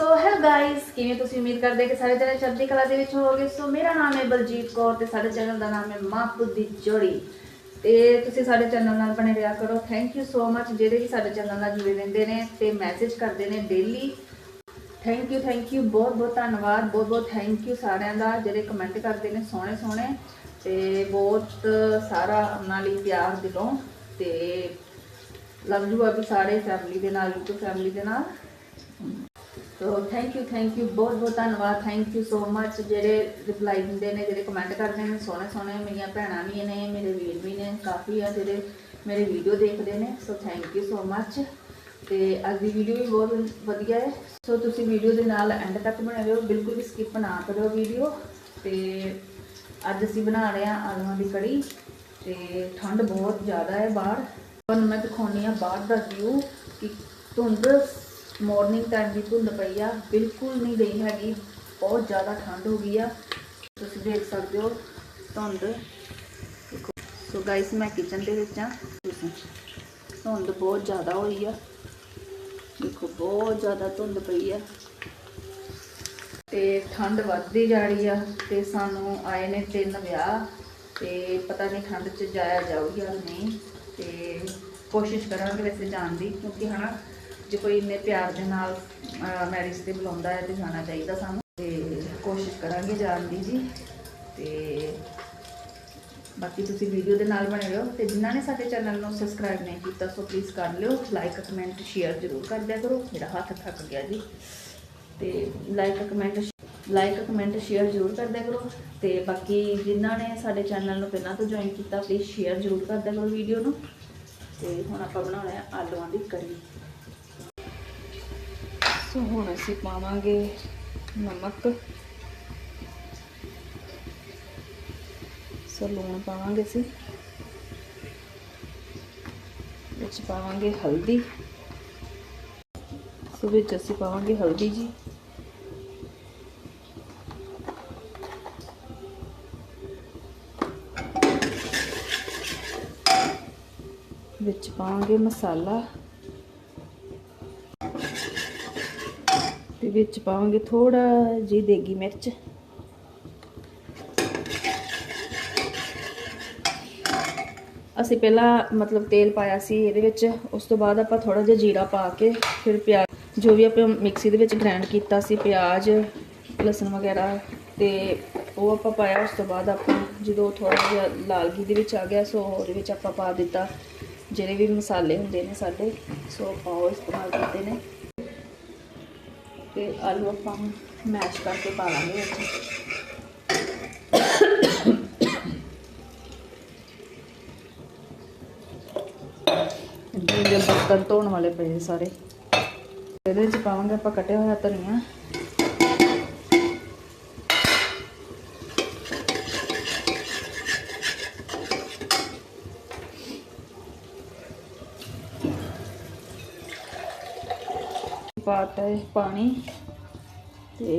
So hello guys ਕਿਵੇਂ ਤੁਸੀਂ ਉਮੀਦ ਕਰਦੇ ਕਿ ਸਾਰੇ ਜਣੇ ਚੜ੍ਹਦੀ ਕਲਾ ਦੇ ਵਿੱਚ ਹੋਵੋਗੇ? ਸੋ ਮੇਰਾ ਨਾਮ ਹੈ ਬਲਜੀਤ ਕੌਰ ਤੇ ਸਾਡੇ ਚੈਨਲ ਦਾ ਨਾਮ ਹੈ ਮਾਂ ਪੁੱਤ ਦੀ ਜੋੜੀ। ਤੇ ਤੁਸੀਂ ਸਾਡੇ ਚੈਨਲ ਨਾਲ ਬਣੇ ਰਿਹਾ ਕਰੋ। ਥੈਂਕ ਯੂ ਸੋ ਮੱਚ ਜਿਹੜੇ ਵੀ ਸਾਡੇ ਚੈਨਲ ਨਾਲ ਜੁੜੇ ਰਹਿੰਦੇ ਨੇ ਤੇ ਮੈਸੇਜ ਕਰਦੇ ਨੇ daily thank you thank you ਬਹੁਤ ਬਹੁਤ ਧੰਨਵਾਦ, ਬਹੁਤ ਬਹੁਤ ਥੈਂਕ ਯੂ ਸਾਰਿਆਂ ਦਾ, ਜਿਹੜੇ ਕਮੈਂਟ ਕਰਦੇ ਨੇ ਸੋਹਣੇ ਸੋਹਣੇ। ਤੇ ਬਹੁਤ ਸਾਰਾ ਉਹਨਾਂ ਲਈ ਪਿਆਰ ਦਿਲੋਂ ਤੇ ਲਵ ਯੂ ਆ ਵੀ ਸਾਰੇ ਫੈਮਿਲੀ ਦੇ ਨਾਲ, YouTube ਫੈਮਿਲੀ ਦੇ ਨਾਲ। So thank you thank you ਬਹੁਤ ਬਹੁਤ ਧੰਨਵਾਦ. ਥੈਂਕ ਯੂ ਸੋ ਮੱਚ ਜਿਹੜੇ ਰਿਪਲਾਈ ਦਿੰਦੇ ਨੇ, ਜਿਹੜੇ ਕਮੈਂਟ ਕਰਦੇ ਨੇ, ਸੋਹਣੇ ਸੋਹਣੇ ਮੇਰੀਆਂ ਭੈਣਾਂ ਵੀ ਨੇ, ਮੇਰੇ ਵੀਰ ਵੀ ਨੇ, ਕਾਫੀ ਆ ਜਿਹੜੇ ਮੇਰੇ ਵੀਡੀਓ ਦੇਖਦੇ ਨੇ. ਸੋ ਥੈਂਕ ਯੂ ਸੋ ਮੱਚ ਤੇ ਅੱਜ ਦੀ ਵੀਡੀਓ ਵੀ ਬਹੁਤ ਵਧੀਆ ਹੈ. ਸੋ ਤੁਸੀਂ ਵੀਡੀਓ ਦੇ ਨਾਲ ਐਂਡ ਤੱਕ ਬਣੇ ਰਹੋ। ਬਿਲਕੁਲ ਵੀ ਸਕਿਪ ਨਾ ਕਰਿਓ ਵੀਡੀਓ ਤੇ ਅੱਜ ਅਸੀਂ ਬਣਾ ਰਹੇ ਹਾਂ ਆਲੂਆਂ ਦੀ ਕੜੀ। ਤੇ ਠੰਡ ਬਹੁਤ ਜ਼ਿਆਦਾ ਹੈ ਬਾਹਰ। ਤੁਹਾਨੂੰ ਮੈਂ ਦਿਖਾਉਣੀ ਆ ਬਾਹਰ ਦਾ ਵਿਊ ਕਿ ਧੁੰਦ ਮਾਰਨਿੰਗ ਟਾਈਮ ਦੀ ਧੁੰਦ ਪਈ ਆ, ਬਿਲਕੁਲ ਨਹੀਂ ਗਈ ਹੈਗੀ, ਬਹੁਤ ਜ਼ਿਆਦਾ ਠੰਡ ਹੋ ਗਈ ਆ। ਤੁਸੀਂ ਦੇਖ ਸਕਦੇ ਹੋ ਧੁੰਦ। ਦੇਖੋ ਸੋ ਗਾਇਸ ਮੈਂ ਕਿਚਨ ਦੇ ਵਿੱਚ ਆ, ਤੁਸੀਂ ਧੁੰਦ ਬਹੁਤ ਜ਼ਿਆਦਾ ਹੋਈ ਆ। ਦੇਖੋ, ਬਹੁਤ ਜ਼ਿਆਦਾ ਧੁੰਦ ਪਈ ਆ। ਤੇ ਠੰਡ ਵੱਧਦੀ ਜਾ ਰਹੀ ਆ, ਤੇ ਸਾਨੂੰ ਆਏ ਨੇ ਤਿੰਨ ਵਿਆਹ, ਤੇ ਪਤਾ ਨਹੀਂ ਠੰਡ 'ਚ ਜਾਇਆ ਜਾਊਗਾ ਨਹੀਂ, ਤੇ ਕੋਸ਼ਿਸ਼ ਕਰਾਂਗੇ ਵੈਸੇ ਜਾਣ ਦੀ, ਕਿਉਂਕਿ ਹਨਾ ਜੇ ਕੋਈ ਇੰਨੇ ਪਿਆਰ ਦੇ ਨਾਲ ਮੈਰਿਜ ਤੇ ਬੁਲਾਉਂਦਾ ਹੈ ਤੇ ਜਾਣਾ ਚਾਹੀਦਾ ਸਾਨੂੰ, ਤੇ ਕੋਸ਼ਿਸ਼ ਕਰਾਂਗੇ ਜਾਣ ਦੀ ਜੀ। ਤੇ ਬਾਕੀ ਤੁਸੀਂ ਵੀਡੀਓ ਦੇ ਨਾਲ ਬਣੇ ਰਹੋ। ਤੇ ਜਿਨ੍ਹਾਂ ਨੇ ਸਾਡੇ ਚੈਨਲ ਨੂੰ ਸਬਸਕ੍ਰਾਈਬ ਨਹੀਂ ਕੀਤਾ, ਸੋ ਪਲੀਜ਼ ਕਰ ਲਿਓ। ਲਾਈਕ ਕਮੈਂਟ ਸ਼ੇਅਰ ਜ਼ਰੂਰ ਕਰ ਦਿਆ ਕਰੋ। ਮੇਰਾ ਹੱਥ ਥੱਕ ਗਿਆ ਜੀ। ਤੇ like comment like comment share ਜ਼ਰੂਰ ਕਰ ਦਿਆ ਕਰੋ। ਤੇ ਬਾਕੀ ਜਿਨ੍ਹਾਂ ਨੇ ਸਾਡੇ ਚੈਨਲ ਨੂੰ ਪਹਿਲਾਂ ਤੋਂ ਜੁਆਇਨ ਕੀਤਾ ਪਲੀਜ਼ ਸ਼ੇਅਰ ਜ਼ਰੂਰ ਕਰ ਦਿਆ ਕਰੋ ਵੀਡੀਓ ਨੂੰ। ਤੇ ਹੁਣ ਆਪਾਂ ਬਣਾਉਣਾ ਆਲੂਆਂ ਦੀ ਕੜੀ। ਸੋ ਹੁਣ ਅਸੀਂ ਪਾਵਾਂਗੇ ਨਮਕ। ਸੋ ਲੂਣ ਪਾਵਾਂਗੇ ਅਸੀਂ। ਵਿੱਚ ਪਾਵਾਂਗੇ ਹਲਦੀ। ਸੋ ਵਿੱਚ ਅਸੀਂ ਪਾਵਾਂਗੇ ਹਲਦੀ ਜੀ। ਵਿੱਚ ਪਾਵਾਂਗੇ ਮਸਾਲਾ। ਤੇ ਵਿੱਚ ਪਾਵਾਂਗੇ ਥੋੜਾ ਜੀ ਦੇਗੀ ਮਿਰਚ। ਅਸੀਂ ਪਹਿਲਾਂ ਮਤਲਬ ਤੇਲ ਪਾਇਆ ਸੀ ਇਹਦੇ ਵਿੱਚ, ਉਸ ਤੋਂ ਬਾਅਦ ਆਪਾਂ ਥੋੜਾ ਜਿਹਾ ਜੀਰਾ ਪਾ ਕੇ ਫਿਰ ਪਿਆਜ਼ ਜੋ ਵੀ ਆਪਾਂ ਮਿਕਸੀ ਦੇ ਵਿੱਚ ਗ੍ਰਾਈਂਡ ਕੀਤਾ ਸੀ ਪਿਆਜ਼, ਲਸਣ ਵਗੈਰਾ ਤੇ ਉਹ ਆਪਾਂ ਪਾਇਆ, ਉਸ ਤੋਂ ਬਾਅਦ ਆਪਾਂ ਜਦੋਂ ਥੋੜਾ ਜਿਹਾ ਲਾਲਗੀ ਦੇ ਵਿੱਚ ਆ ਗਿਆ, ਸੋ ਉਹਦੇ ਵਿੱਚ ਆਪਾਂ ਪਾ ਦਿੱਤਾ। ਜਿਹੜੇ ਵੀ ਮਸਾਲੇ ਹੁੰਦੇ ਨੇ ਸਾਡੇ, ਸੋ ਆਪਾਂ ਉਹ ਇਸਤੇਮਾਲ ਕੀਤੇ ਨੇ। ਤੇ ਆਲੂ ਆਪਾਂ ਮੈਸ਼ ਕਰਕੇ ਪਾ ਲਾਂਗੇ ਵਿੱਚ। ਜਿਹੜੇ ਬਰਤਨ ਧੋਣ ਵਾਲੇ ਪਏ ਸਾਰੇ, ਇਹਦੇ ਵਿੱਚ ਪਾਵਾਂਗੇ ਆਪਾਂ ਕੱਟਿਆ ਹੋਇਆ ਧਨੀਆ। ਪਾਤਾ ਹੈ ਪਾਣੀ ਤੇ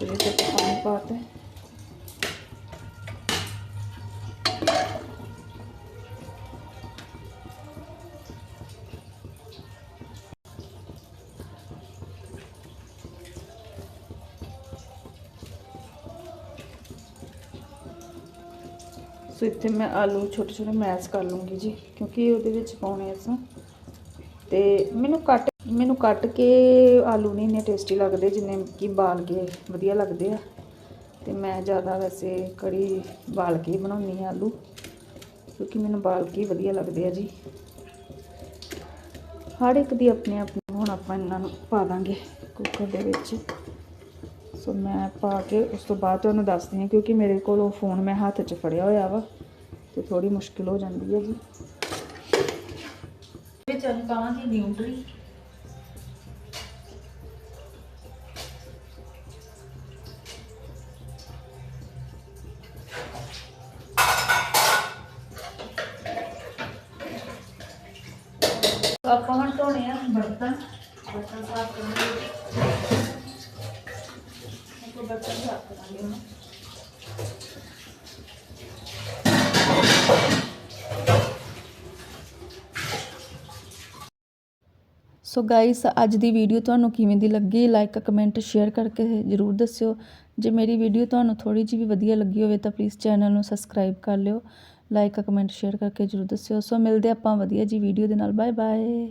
ਇਹਦੇ ਵਿੱਚ ਪਾਣੀ ਪਾਤਾ ਹੈ। ਸੋ ਇੱਥੇ ਮੈਂ ਆਲੂ ਛੋਟੇ ਛੋਟੇ ਮੈਸ਼ ਕਰ ਲੂੰਗੀ ਜੀ, ਕਿਉਂਕਿ ਉਹਦੇ ਵਿੱਚ ਪਾਉਣੇ ਅਸਾਂ। ਤੇ ਮੈਨੂੰ ਕੱਟ ਮੈਨੂੰ ਕੱਟ ਕੇ ਆਲੂ ਨਹੀਂ ਇੰਨੇ ਟੇਸਟੀ ਲੱਗਦੇ ਜਿੰਨੇ ਕਿ ਬਾਲ ਕੇ ਵਧੀਆ ਲੱਗਦੇ ਆ। ਤੇ ਮੈਂ ਜ਼ਿਆਦਾ ਵੈਸੇ ਕੜੀ ਬਾਲ ਕੇ ਹੀ ਬਣਾਉਂਦੀ ਆ ਆਲੂ, ਕਿਉਂਕਿ ਮੈਨੂੰ ਬਾਲ ਕੇ ਹੀ ਵਧੀਆ ਲੱਗਦੇ ਆ ਜੀ। ਹਰ ਇੱਕ ਦੀ ਆਪਣੇ ਆਪਣੀ ਹੁਣ ਆਪਾਂ ਇਹਨਾਂ ਨੂੰ ਪਾ ਦਾਂਗੇ ਕੁੱਕਰ ਦੇ ਵਿੱਚ। ਸੋ ਮੈਂ ਪਾ ਕੇ ਉਸ ਤੋਂ ਬਾਅਦ ਤੁਹਾਨੂੰ ਦੱਸਦੀ ਹਾਂ, ਕਿਉਂਕਿ ਮੇਰੇ ਕੋਲ ਉਹ ਫੋਨ ਮੈਂ ਹੱਥ 'ਚ ਫੜਿਆ ਹੋਇਆ ਵਾ, ਤੇ ਥੋੜੀ ਮੁਸ਼ਕਿਲ ਹੋ ਜਾਂਦੀ ਹੈ ਜੀ। ਵਿੱਚ ਅਸੀਂ ਪਾਵਾਂਗੇ ਨਿਊਟਰੀ। ਆਪਾਂ ਹੁਣ ਧੋਣੇ ਆ ਬਰਤਨ। ਬਰਤਨ ਸਾਫ਼ ਕਰਾਂਗੇ ਆਪਾਂ ਬਰਤਨ ਸਾਫ਼ ਕਰਾਂਗੇ ਹੁਣ। ਸੋ ਗਾਇਸ ਅੱਜ ਦੀ ਵੀਡੀਓ ਤੁਹਾਨੂੰ ਕਿਵੇਂ ਦੀ ਲੱਗੀ? ਲਾਈਕ ਕਮੈਂਟ ਸ਼ੇਅਰ ਕਰਕੇ ਜਰੂਰ ਦੱਸਿਓ। ਜੇ ਮੇਰੀ ਵੀਡੀਓ ਤੁਹਾਨੂੰ ਥੋੜੀ ਜਿਹੀ ਵੀ ਵਧੀਆ ਲੱਗੀ ਹੋਵੇ ਤਾਂ ਪਲੀਜ਼ ਚੈਨਲ ਨੂੰ ਸਬਸਕ੍ਰਾਈਬ ਕਰ ਲਿਓ। ਲਾਈਕ ਕਮੈਂਟ ਸ਼ੇਅਰ ਕਰਕੇ ਜਰੂਰ ਦੱਸਿਓ। ਸੋ ਮਿਲਦੇ ਆਪਾਂ ਵਧੀਆ ਜੀ ਵੀਡੀਓ ਦੇ ਨਾਲ। Bye bye